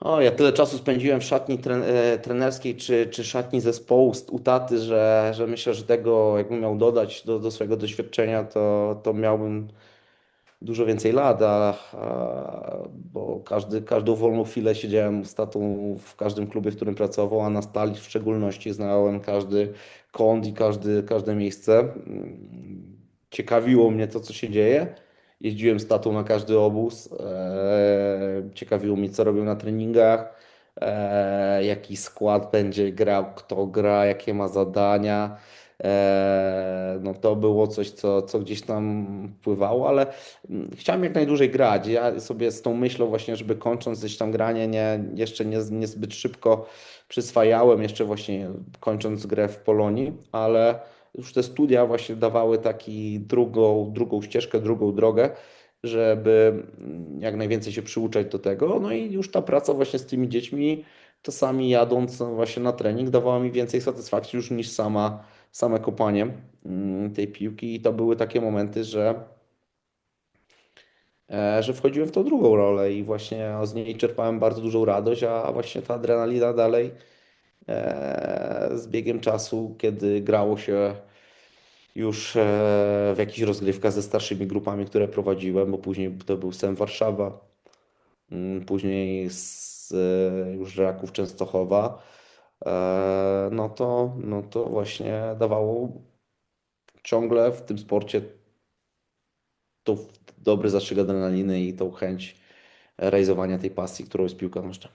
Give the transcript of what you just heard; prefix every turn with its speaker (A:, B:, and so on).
A: O, ja tyle czasu spędziłem w szatni e, trenerskiej czy, czy szatni zespołu u taty, że, że myślę, że tego jakbym miał dodać do, do swojego doświadczenia, to, to miałbym dużo więcej lat, a, a, bo każdy, każdą wolną chwilę siedziałem z tatą w każdym klubie, w którym pracował, a na stali w szczególności znałem każdy kąt i każdy, każde miejsce. Mm, Ciekawiło mnie to, co się dzieje. Jeździłem z tatą na każdy obóz. E, ciekawiło mnie, co robią na treningach, e, jaki skład będzie grał, kto gra, jakie ma zadania. E, no to było coś, co, co gdzieś tam wpływało, ale mm, chciałem jak najdłużej grać. Ja sobie z tą myślą właśnie, żeby kończąc gdzieś tam granie, nie, jeszcze nie, niezbyt szybko przyswajałem, jeszcze właśnie kończąc grę w Polonii, ale już te studia właśnie dawały taki drugą, drugą ścieżkę, drugą drogę, żeby mm, jak najwięcej się przyuczać do tego. No i już ta praca właśnie z tymi dziećmi, czasami jadąc właśnie na trening, dawała mi więcej satysfakcji już niż sama, same kopanie mm, tej piłki. I to były takie momenty, że, e, że wchodziłem w tą drugą rolę i właśnie z niej czerpałem bardzo dużą radość, a właśnie ta adrenalina dalej z biegiem czasu, kiedy grało się już e, w jakichś rozgrywkach ze starszymi grupami, które prowadziłem, bo później to był SEM Warszawa, mm, później z e, już Raków Częstochowa, e, no to, no to właśnie dawało ciągle w tym sporcie tą dobry zastrzyk adrenaliny i tą chęć realizowania tej pasji, którą jest piłka nożna.